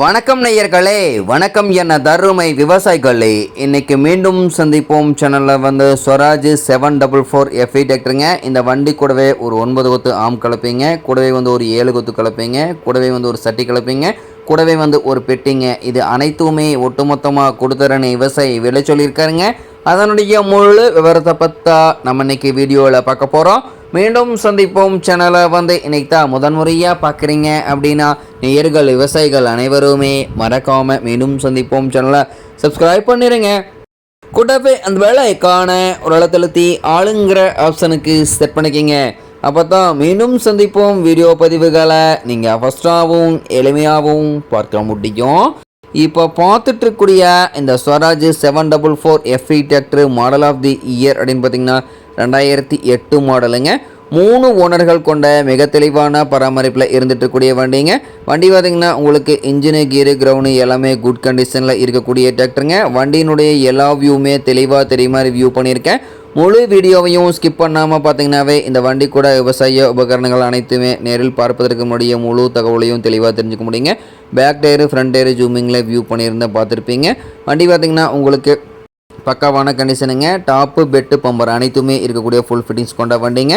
வணக்கம் நேயர்களே வணக்கம் என தருமை விவசாயிகளே. இன்னைக்கு மீண்டும் சந்திப்போம் சேனலில் வந்து Swaraj seven double four FE டேக்டருங்க இந்த வண்டி கூடவே ஒரு ஒன்பது கொத்து ஆம் கலப்பீங்க கூடவே வந்து ஒரு ஏழு கொத்து கலப்பீங்க கூடவே வந்து ஒரு சட்டி கலப்பீங்க கூடவே வந்து ஒரு பெட்டிங்க. இது அனைத்துமே ஒட்டுமொத்தமாக கொடுத்துறன்னு விவசாயி விலை சொல்லியிருக்காருங்க. அதனுடைய முழு விவரத்தை பற்றா நம்ம இன்னைக்கு வீடியோவில் பார்க்க போகிறோம் மீண்டும் சந்திப்போம். சேனலை வந்து இன்னைக்கு தான் முதன்முறையாக பார்க்குறீங்க அப்படின்னா நேயர்கள் விவசாயிகள் அனைவருமே மறக்காமல் மீண்டும் சந்திப்போம். சேனலை சப்ஸ்கிரைப் பண்ணிடுங்க கூட்டப்பே அந்த வேலைக்கான ஒரு இடத்துலத்தி ஆளுங்கிற ஆப்ஷனுக்கு செட் பண்ணிக்கிங்க. அப்போ தான் மீண்டும் சந்திப்போம். வீடியோ பதிவுகளை நீங்கள் ஃபஸ்ட்டாகவும் எளிமையாகவும் பார்க்க முடியும். இப்போ பார்த்துட்ருக்கூடிய இந்த Swaraj seven double four FE tractor model of the year அப்படின்னு பார்த்தீங்கன்னா ரெண்டாயிரத்தி எட்டு மாடலுங்க. மூணு ஓனர்கள் கொண்ட மிக தெளிவான பராமரிப்பில் இருந்துட்டுக்கூடிய வண்டிங்க. வண்டி பார்த்தீங்கன்னா உங்களுக்கு இன்ஜினு கீரு கிரவுண்டு எல்லாமே குட் கண்டிஷனில் இருக்கக்கூடிய டிராக்டருங்க வண்டியினுடைய எல்லா வியூவுமே தெளிவாக தெரியுமா ரிவ்யூ பண்ணியிருக்கேன். முழு வீடியோவையும் ஸ்கிப் பண்ணாமல் பார்த்தீங்கன்னாவே இந்த வண்டி கூட விவசாய உபகரணங்கள் அனைத்துமே நேரில் பார்ப்பதற்கு முடிய முழு தகவலையும் தெளிவாக தெரிஞ்சுக்க முடியுங்க. பேக் டயரு ஃப்ரண்ட் டயரு ஜூமிங்கில் வியூ பண்ணியிருந்தேன் பார்த்துருப்பீங்க வண்டி பார்த்திங்கன்னா உங்களுக்கு பக்காவான கண்டிஷனுங்க டாப்பு பெட்டு பம்பர் அனைத்துமே இருக்கக்கூடிய ஃபுல் ஃபிட்டிங்ஸ் கொண்ட வண்டிங்க.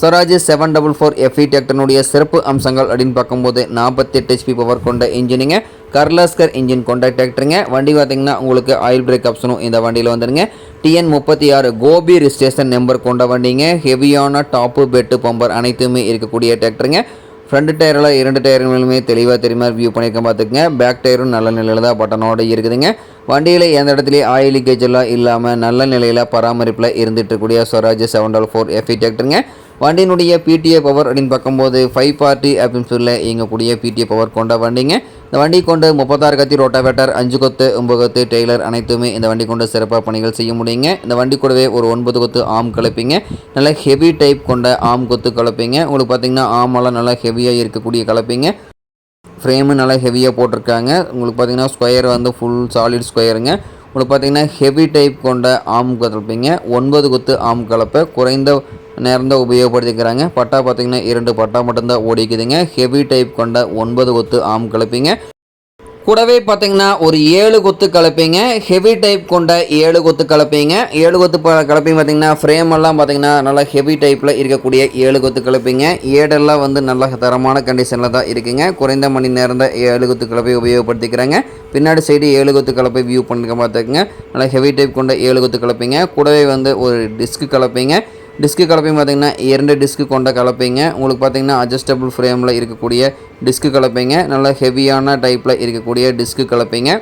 Swaraj seven double four FE டேக்டனுடைய சிறப்பு அம்சங்கள் அப்படின்னு பார்க்கும்போது நாற்பத்தெட்டு ஹெச்பி பவர் கொண்ட இன்ஜினுங்க கர்லாஸ்கர் இன்ஜின் கொண்ட டிராக்டருங்க வண்டி பார்த்தீங்கன்னா உங்களுக்கு ஆயில் பிரேக் ஆப்ஷனும் இந்த வண்டியில் வந்துடுங்க டிஎன் முப்பத்தி ஆறு கோபி ரிஜிஸ்ட்ரேஷன் நம்பர் கொண்ட வண்டிங்க. ஹெவியான டாப்பு பெட்டு பம்பர் அனைத்துமே இருக்கக்கூடிய டிராக்டருங்க ஃப்ரண்ட் டயரில் இரண்டு டயர்களுமே தெளிவாக தெரியுமா? வியூ பண்ணியிருக்கேன் பார்த்துக்குங்க. பேக் டயரும் நல்ல நிலையில் தான் பட்டனோடு இருக்குதுங்க. வண்டியில் எந்த இடத்துலையும் ஆயில் லீக்கேஜ் எல்லாம் இல்லாமல் நல்ல நிலையில் பராமரிப்பில் இருந்துட்டு இருக்கக்கூடிய ஸ்வராஜ் செவன் டால் ஃபோர் எஃப்இ டிராக்டருங்க வண்டியினுடைய பிடிஏ பவர் அப்படின்னு பார்க்கும்போது ஃபைவ் பார்ட்டி அப்படின்னு சொல்லி இயங்கக்கூடிய பிடிஏ பவர் கொண்ட வண்டிங்க. இந்த வண்டி கொண்டு முப்பத்தாறு கத்தி ரோட்டாவேட்டர் அஞ்சு கொத்து ஒம்பது கொத்து டெய்லர் அனைத்துமே இந்த வண்டி கொண்டு சிறப்பாக பணிகள் செய்ய முடியுங்க. இந்த வண்டி கூடவே ஒரு ஒன்பது கொத்து ஆம் கலப்பீங்க. நல்ல ஹெவி டைப் கொண்ட ஆம் கொத்து கலப்பீங்க. உங்களுக்கு பார்த்தீங்கன்னா ஆமெல்லாம் நல்லா ஹெவியாக இருக்கக்கூடிய கலப்பீங்க. ஃப்ரேமு நல்லா ஹெவியாக போட்டிருக்காங்க. உங்களுக்கு பார்த்தீங்கன்னா ஸ்கொயர் வந்து ஃபுல் சாலிட் ஸ்கொயருங்க உங்களுக்கு பார்த்தீங்கன்னா ஹெவி டைப் கொண்ட ஆம் கலப்பீங்க ஒன்பது கொத்து ஆம் கலப்பை. குறைந்த நேரம் தான் உபயோகப்படுத்திக்கிறாங்க. பட்டா பார்த்தீங்கன்னா இரண்டு பட்டா மட்டும்தான் ஓடிக்குதுங்க. ஹெவி டைப் கொண்ட ஒன்பது கொத்து ஆம் கலப்பீங்க. கூடவே பார்த்தீங்கன்னா ஒரு ஏழு கொத்து கலப்பீங்க ஹெவி டைப் கொண்ட ஏழு கொத்து கலப்பீங்க. ஏழு கொத்து ப கலப்பீங்க பார்த்தீங்கன்னா ஃப்ரேம் எல்லாம் பார்த்தீங்கன்னா நல்லா ஹெவி டைப்பில் இருக்கக்கூடிய ஏழு கொத்து கலப்பீங்க. ஏடெல்லாம் வந்து நல்ல தரமான கண்டிஷனில் தான் இருக்குங்க. குறைந்த மணி நேரம் தான் ஏழு கொத்து கலப்பை உபயோகப்படுத்திக்கிறாங்க. பின்னாடி சைடு ஏழு கொத்து கலப்பை வியூ பண்ணிக்க பார்த்துக்குங்க நல்லா ஹெவி டைப் கொண்ட ஏழு கொத்து கலப்பீங்க. கூடவே வந்து ஒரு டிஸ்க் கலப்பீங்க. டிஸ்க்கு கலப்பையும் பார்த்தீங்கன்னா இரண்டு டிஸ்க்கு கொண்ட கலப்பைங்க. உங்களுக்கு பார்த்தீங்கன்னா அட்ஜஸ்டபிள் ஃப்ரேமில் இருக்கக்கூடிய டிஸ்க்கு கலப்பைங்க. நல்ல ஹெவியான டைப்பில் இருக்கக்கூடிய டிஸ்க்கு கலப்பைங்க.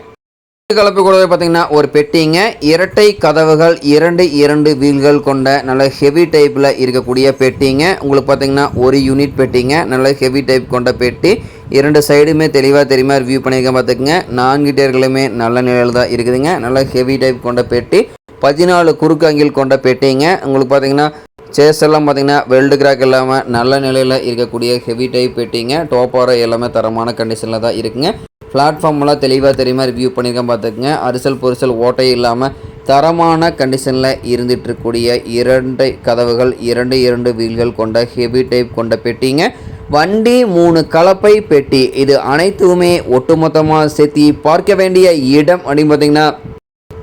கலப்பு கூடவே பார்த்தீங்கன்னா ஒரு பெட்டிங்க. இரட்டை கதவுகள் இரண்டு இரண்டு வீல்கள் கொண்ட நல்ல ஹெவி டைப்பில் இருக்கக்கூடிய பெட்டிங்க. உங்களுக்கு பார்த்தீங்கன்னா ஒரு யூனிட் பெட்டிங்க. நல்ல ஹெவி டைப் கொண்ட பெட்டி. இரண்டு சைடுமே தெளிவாக தெரியுமா? ரிவ்யூ பண்ணியிருக்கேன் பார்த்துக்குங்க. நான்கு டேர்களுமே நல்ல நிலையில் தான் இருக்குதுங்க. நல்ல ஹெவி டைப் கொண்ட பெட்டி. பதினாலு குறுக்கு அங்கில் கொண்ட பெட்டிங்க. உங்களுக்கு பார்த்தீங்கன்னா சேஸ் எல்லாம் பார்த்தீங்கன்னா வெல்டு கிராக் இல்லாமல் நல்ல நிலையில் இருக்கக்கூடிய ஹெவி டைப் பெட்டிங்க. டோப்பாரோ எல்லாமே தரமான கண்டிஷனில் தான் இருக்குங்க. பிளாட்ஃபார்ம்லாம் தெளிவாக தெரியுமா? ரிவ்யூ பண்ணியிருக்கேன் பார்த்துக்குங்க. அரிசல் பொரிசல் ஓட்டை இல்லாமல் தரமான கண்டிஷனில் இருந்துட்டு இருக்கக்கூடிய இரண்டு கதவுகள் இரண்டு இரண்டு வீல்கள் கொண்ட ஹெவி டைப் கொண்ட பெட்டிங்க. வண்டி மூணு கலப்பை பெட்டி. இது அனைத்துமே ஒட்டுமொத்தமாக சேர்த்தி பார்க்க வேண்டிய இடம் அப்படின்னு பார்த்தீங்கன்னா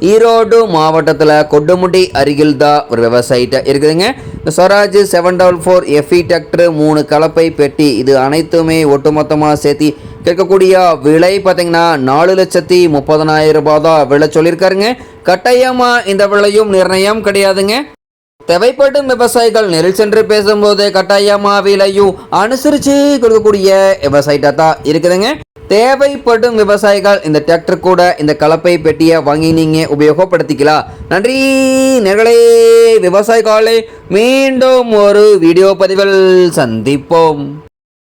ஈரோடு மாவட்டத்தில் கொட்டுமுட்டி அருகில் தான் ஒரு விவசாயிட்ட இருக்குதுங்க. இந்த Swaraj seven double four FE tractor மூணு கலப்பை பெட்டி இது அனைத்துமே ஒட்டுமொத்தமாக சேர்த்தி கேட்கக்கூடிய விலை பார்த்தீங்கன்னா நாலு லட்சத்தி முப்பதனாயிரம் ரூபாய் தான் விலை சொல்லியிருக்காருங்க. கட்டாயமாக இந்த விலையும் நிர்ணயம் கிடையாதுங்க. தேவைப்படும் விவசாயிகள் நெல் சென்று பேசும்போது கட்டாயமா விலையும் அனுசரித்து கொடுக்கக்கூடிய விவசாயிட்டா தான் இருக்குதுங்க. தேவைப்படும் விவசாயிகள் இந்த டிராக்டர் கூட இந்த கலப்பை பெட்டியை வாங்கி நீங்கள் உபயோகப்படுத்திக்கலாம். நன்றி நேர்களே விவசாயிகளே மீண்டும் ஒரு வீடியோ பதிவில் சந்திப்போம்.